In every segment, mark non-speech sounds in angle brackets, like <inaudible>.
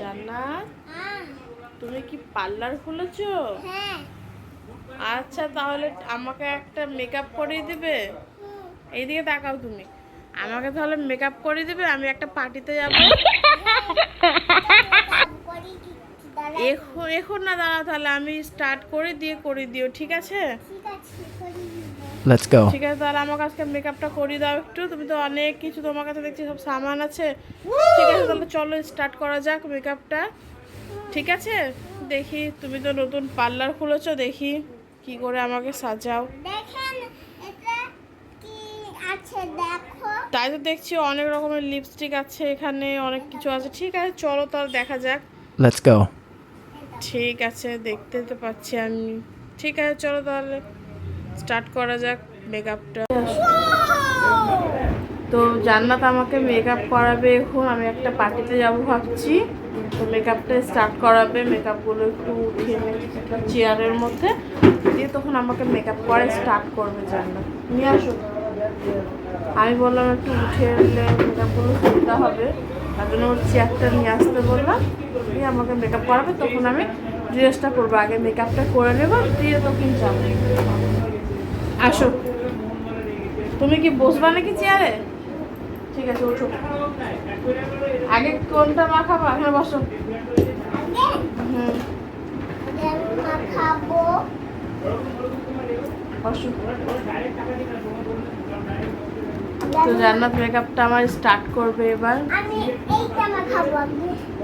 জান্নাত তুমি কি পার্লার খুলেছো? হ্যাঁ। আচ্ছা তাহলে আমাকে একটা মেকআপ করিয়ে দেবে? এইদিকে তাকাও তুমি। আমাকে তাহলে মেকআপ করিয়ে দেবে আমি একটা পার্টিতে যাব। <laughs> দাঁড়া এখন এখন না দাঁড়া তাহলে আমি স্টার্ট করে দিয়ে করে দিও ঠিক আছে? ঠিক আছে করি দিব। Let's go. ঠিক আছে তাহলে আমাকে আজকে মেকআপটা করিয়ে দাও একটু। তুমি তো অনেক কিছু তোমার কাছে দেখছি সব সামান আছে। ঠিক আছে তাহলে চলো স্টার্ট করা যাক মেকআপটা ঠিক আছে? দেখি তুমি তো নতুন পার্লার খুলেছো দেখি কি করে আমাকে সাজাও। দেখেন এটা কি আছে দেখো। তাই তো দেখছি অনেক রকমের লিপস্টিক আছে এখানে অনেক কিছু আছে। ঠিক আছে চলো তাহলে দেখা যাক। Let's go. ঠিক আছে, দেখতে তো পাচ্ছি আমি। ঠিক আছে, চলো তাহলে স্টার্ট করা যাক মেকআপটা তো জান্নাত আমাকে মেকআপ করাবে এখন, আমি একটা পার্টিতে যাব ভাবছি। তো মেকআপটা স্টার্ট করাবে মেকআপগুলো একটু উঠিয়ে একটা চেয়ারের মধ্যে। দিয়ে তখন আমাকে মেকআপ করা স্টার্ট করবে জান্নাত। নিয়ে আসো। আমি বললাম একটু উঠে এলে মেকআপগুলো সুবিধা হবে। তার জন্য ওর চেয়ারটা নিয়ে আসতে বললাম। দিয়ে আমাকে মেকআপ করাবে, তখন আমি ড্রেসটা করব আগে মেকআপটা করে নেব, দিয়ে তখন যাব। আসো। তুমি কি বসবা নাকি চেয়ারে? ঠিক আছে, ওঠো। আগে কোনটা মাখাবো? এখানে বসো। হুম। বসো। তো জান্নাত মেকআপটা আমার স্টার্ট করবে এবার। আমি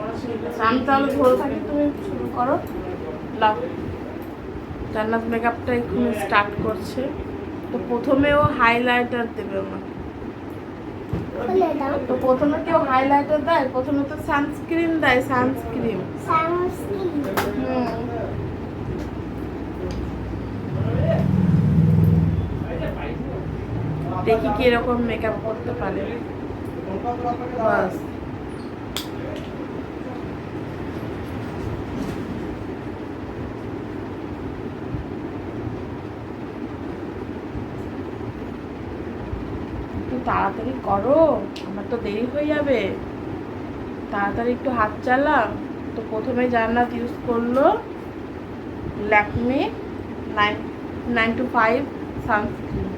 আছে আমি তাহলে ধরে থাকি তুমি শুরু করো। লাভ জান্নাত মেকআপটা এক্ষুনি স্টার্ট করছে। তো প্রথমে ও হাইলাইটার দেবে আমাকে তো প্রথমে কেউ হাইলাইটার দেয়? প্রথমে তো সানস্ক্রিন দেয় সানস্ক্রিন সানস্ক্রিন হুম। দেখি কীরকম মেকআপ করতে পারে। বাস। তাড়াতাড়ি করো, আমার তো দেরি হয়ে যাবে। তাড়াতাড়ি একটু হাত চালা। তো প্রথমে জান্নাত ইউজ করল Lakme nine nine two five sunscreen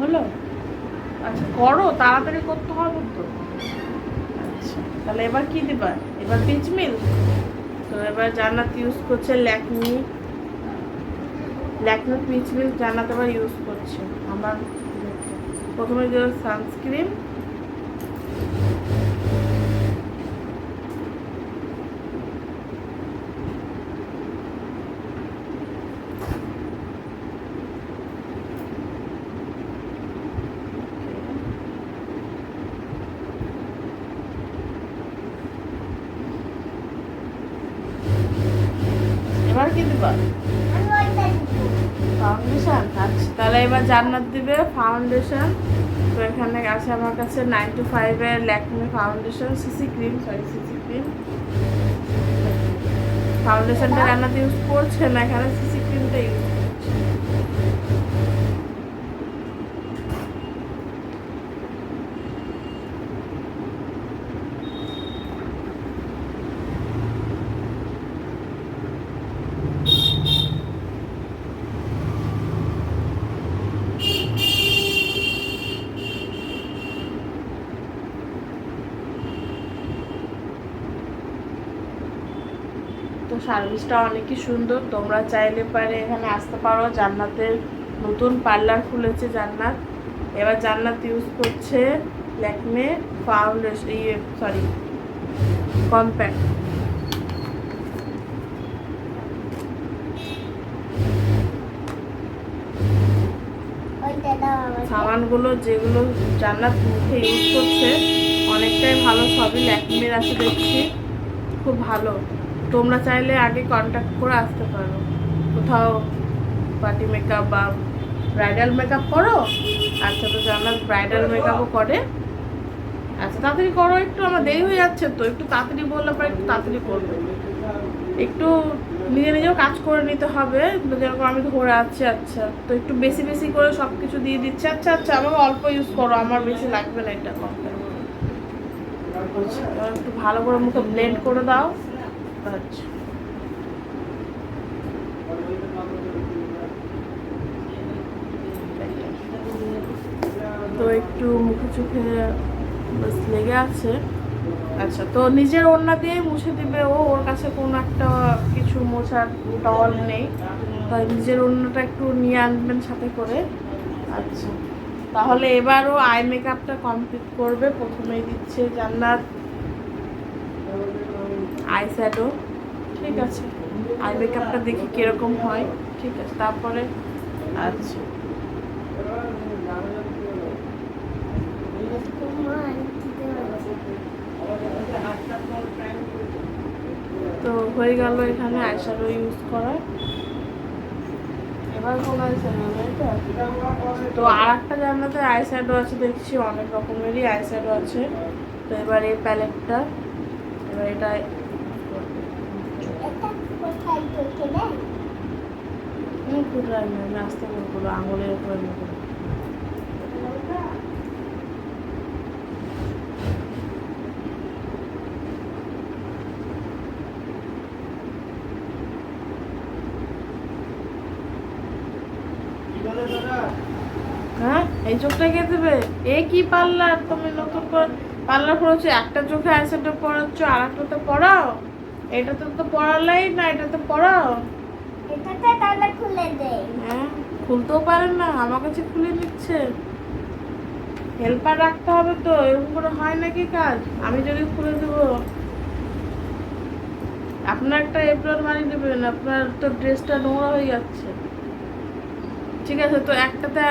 হলো আচ্ছা করো, তাড়াতাড়ি করতে হবে তো। আচ্ছা তাহলে এবার কি দিবা? এবার পিচ তো এবার জানাত ইউজ করছে ল্যাকমি। ল্যাকমি পিচ জানাত জান্নাত এবার ইউজ করছে। আমার প্রথমে দিল সানস্ক্রিন কি দিবা? ফাউন্ডেশন আচ্ছা তাহলে এবার জান্নাত দিবে ফাউন্ডেশন তো এখানে আছে আমার কাছে নাইন টু ফাইভের Lakme foundation CC cream sorry CC cream ফাউন্ডেশনটা Jannat use করছে না, এখানে সিসি ক্রিমটা ইউজ করছে তো সার্ভিসটা অনেকই সুন্দর। তোমরা চাইলে পারে এখানে আসতে পারো। জান্নাতের নতুন পার্লার খুলেছে জান্নাত। এবার জান্নাত ইউজ করছে ল্যাকমে ফাউন্ডেশন ইয়ে সরি কম্প্যাক্ট সাবানগুলো যেগুলো জান্নাত মুখে ইউজ করছে, অনেকটাই ভালো। সবই ল্যাকমির আছে দেখছি। খুব ভালো। তোমরা চাইলে আগে কন্ট্যাক্ট করে আসতে পারো। কোথাও পার্টি মেকআপ বা ব্রাইডাল মেকআপ করো আচ্ছা তো জান্নাত ব্রাইডাল মেকআপও করে। আচ্ছা তাড়াতাড়ি করো একটু আমার দেরি হয়ে যাচ্ছে তো একটু তাড়াতাড়ি বললে পরে একটু তাড়াতাড়ি করবে। একটু নিজে নিজেও কাজ করে নিতে হবে যেরকম আমি তো করে আছি আচ্ছা। তো একটু বেশি বেশি করে সব কিছু দিয়ে দিচ্ছে। আচ্ছা আচ্ছা আমাকে অল্প ইউজ করো আমার বেশি লাগবে না এটা আচ্ছা, একটু ভালো করে মুখে ব্লেন্ড করে দাও। আচ্ছা তো একটু মুখে চোখে বাস লেগে আছে। আচ্ছা। তো নিজের ওড়না দিয়ে মুছে দিবে ও ওর কাছে কোনো একটা কিছু মোছার টওয়াল নেই। তাই নিজের ওড়নাটা একটু নিয়ে আনবেন সাথে করে। আচ্ছা। তাহলে এবারও আই মেকআপটা কমপ্লিট করবে। প্রথমেই দিচ্ছে জান্নাত। Eye shadow. ঠিক আছে। আই মেকআপটা দেখি কীরকম হয়। ঠিক আছে তারপরে আচ্ছা তো হয়ে গেল এখানে আইশ্যাডো ইউজ করা। এবার কোন আইশ্যাডো তো আর একটা জানলাতে আইশ্যাডো আছে দেখছি অনেক রকমেরই আইশ্যাডো আছে। তো এবার এই প্যালেটটা এবার এটা কোথায় ঢুকে দেয় পুরো আস্তে করে আঙুলের উপরে নেব হ্যাঁ এই চোখটা কে দেবে? এ কি পার্লার তুমি নতুন করে পার্লার করেছ একটা চোখে আইশ্যাডো পড়াচ্ছ আর একটাতে পড়াও। এটাতে তো পড়ালেই না এটাতে পড়াও। এটাতে হ্যাঁ খুলতেও পারেন না, আমার কাছে খুলে নিচ্ছে হেল্পার রাখতে হবে তো, এরকম করে হয় নাকি কাজ? আমি যদি খুলে দেবো। আপনার একটা এপ্রন মারিয়ে দেবেন, আপনার তো ড্রেসটা নোংরা হয়ে যাচ্ছে। ঠিক আছে, তো একটাতে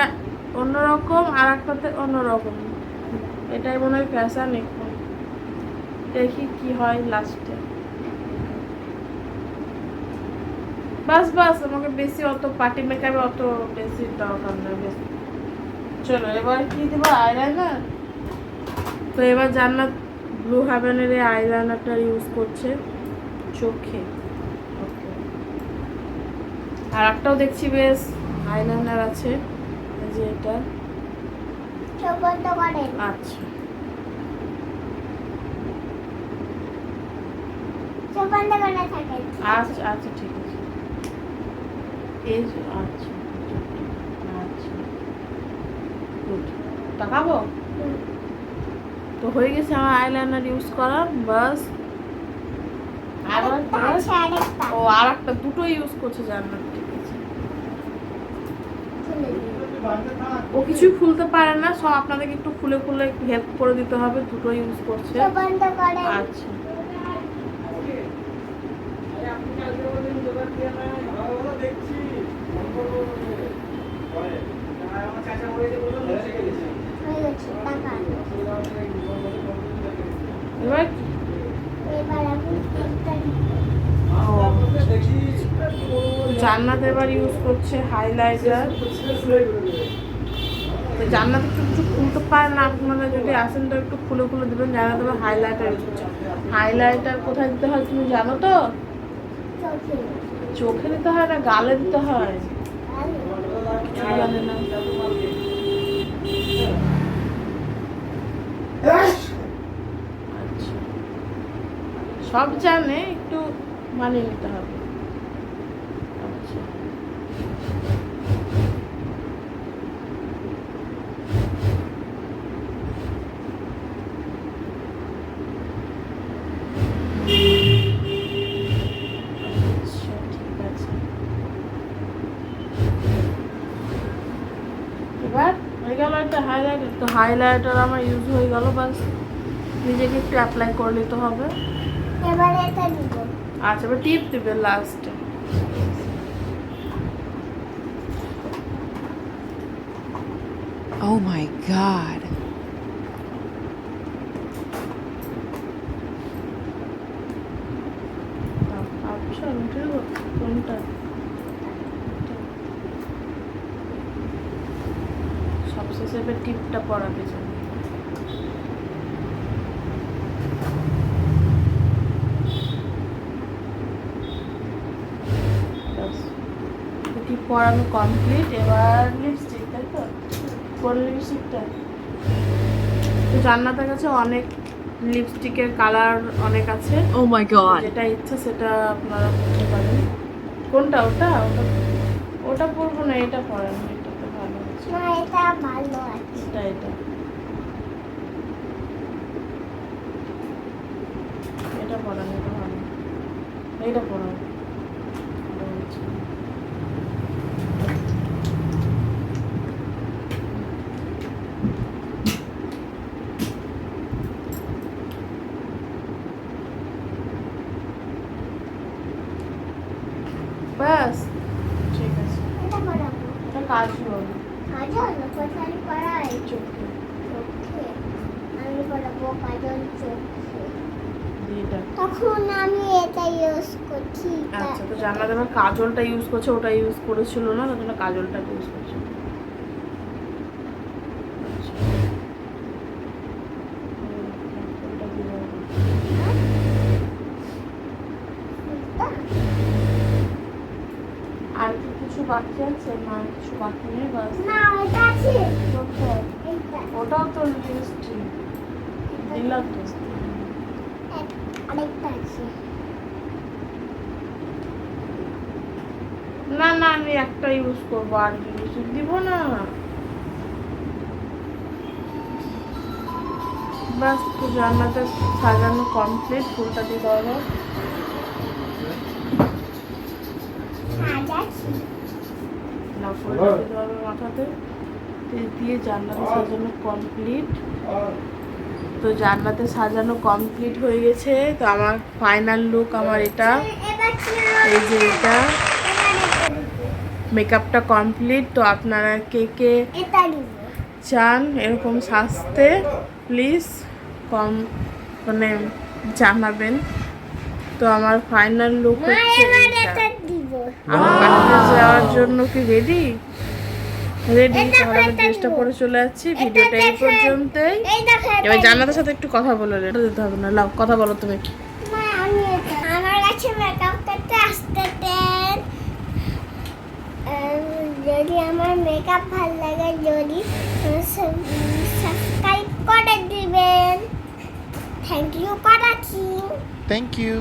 অন্যরকম আর একটাতে অন্যরকম। এটাই মনে হয় ফ্যাশন এখন। দেখি কি হয় লাস্টে বাস বাস আমাকে বেশি অত পার্টি মেকআপে অত বেশি দরকার নয় বেশি। চলো এবার কি দেবো? আইলাইনার তো এবার জান্নাত ব্লু হ্যাভেনের এই আইলাইনারটা ইউজ করছে চোখে. আর একটাও দেখছি বেশ আইলাইনার আছে যে এটা। আচ্ছা। আচ্ছা আচ্ছা ঠিক আছে। এই আচ্ছা আচ্ছা। গুড তো হয়ে গেছে আমার আইলাইনার ইউজ করা বাস। আরেকটা ও আর একটা দুটো ইউজ করছে জান্নাত ও কিছুই খুলতে পারে না সব আপনাদেরকে একটু খুলে খুলে একটু হেল্প করে দিতে হবে দুটো ইউজ করছে। আচ্ছা হয়ে গেছে তাকান এবার জান্নাত এবার ইউজ করছে হাইলাইটার জান্নাত একটু কিছু খুলতে পারে না আপনারা যদি আসেন তো একটু খুলে খুলে দেবেন জান্নাত এবার হাইলাইটার ইউজ করছে। হাইলাইটার কোথায় দিতে হয় তুমি জানো তো? চোখে দিতে হয় না গালে দিতে হয়? আচ্ছা। সব জানে একটু মানিয়ে নিতে হবে আচ্ছা আচ্ছা ঠিক আছে এবার হয়ে গেল একটা হাইলাইটার তো হাইলাইটার আমার ইউজ হয়ে গেল বাস। নিজেকে একটু অ্যাপ্লাই করে নিতে হবে। এবার এটা দিব। আচ্ছা এবার টিপ দেবে লাস্টে Oh my god. আচ্ছা উঠে দেবো কোনটা সবশেষে মেকআপের টিপটা পরাবে যেন ব্যাস। পরানো কমপ্লিট এবার লিপস্টিক তাই তো? কোন লিপস্টিকটা তো জান্নাতের কাছে অনেক লিপস্টিকের কালার অনেক আছে। ও my god. যেটা ইচ্ছা সেটা আপনারা করতে পারেন। কোনটা? ওটা? ওটা ওটা পরবো না এটা পরেন এটা তো ভালো আছে না এটা ভালো আছে। এটা এটা। এটা পরান এটা ভালো। এইটা পরান ভালো হচ্ছে। ব্যাস। ঠিক আছে। এটা কাজ হলো কাজল কোথায় করাই চোখে চোখে আমি করাবো কাজল চোখে তখন আমি এটা ইউজ করছি। আচ্ছা তো জানলা দেওয়ার কাজলটা ইউজ করছে ওটা ইউজ করেছিল না কাজলটা ইউজ করছে আচ্ছা। হুম, ওটা দিয়ে দেবো। আর কি কিছু বাকি আছে না কিছু বাকি নেই বাস? না আছে। ওটাও তো দিলাম আরেকটা আছে। না না আমি একটা ইউজ করব আর লিপস্টিক দিব না। বাস তো জান্নাতে সাজানো কমপ্লিট ফুলটা দিয়ে দেওয়া হোক। সাজাচ্ছি। হবে মাথাতে। দিয়ে- দিয়ে জান্নাতে সাজানো কমপ্লিট তো জান্নাতে সাজানো কমপ্লিট হয়ে গেছে। তো আমার ফাইনাল লুক আমার এটা। এই যে এটা। মেকআপটা কমপ্লিট তো আপনারা কে কে চান এরকম সাজতে প্লিজ কম মানে জানাবেন। তো আমার ফাইনাল লুক হচ্ছে আমার যাওয়ার জন্য কি রেডি রেডি তাহলে আমি ড্রেসটা পরে চলে যাচ্ছি ভিডিওটা এই পর্যন্তই। এবার। জান্নাতের সাথে একটু কথা বলে যেতে হবে না লাও কথা বলো তুমি। মা আমি এটা আমার কাছে মেকআপ করতে আসতে দেন। উম, যদি আমার মেকআপ ভালো লাগে যদি সাবস্ক্রাইব করে দিবেন। থ্যাংক ইউ করাচ্ছি Thank you.